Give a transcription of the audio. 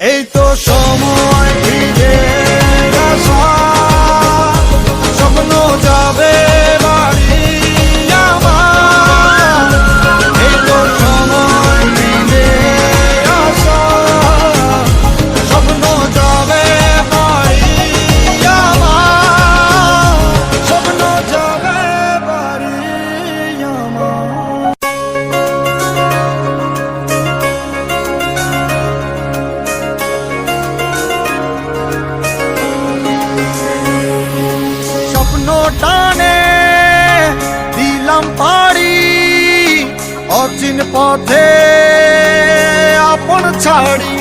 এই তো সময় স্বপ্ন টানে দিলাম পাড়ি অচিন পথে আপন ছাড়ি।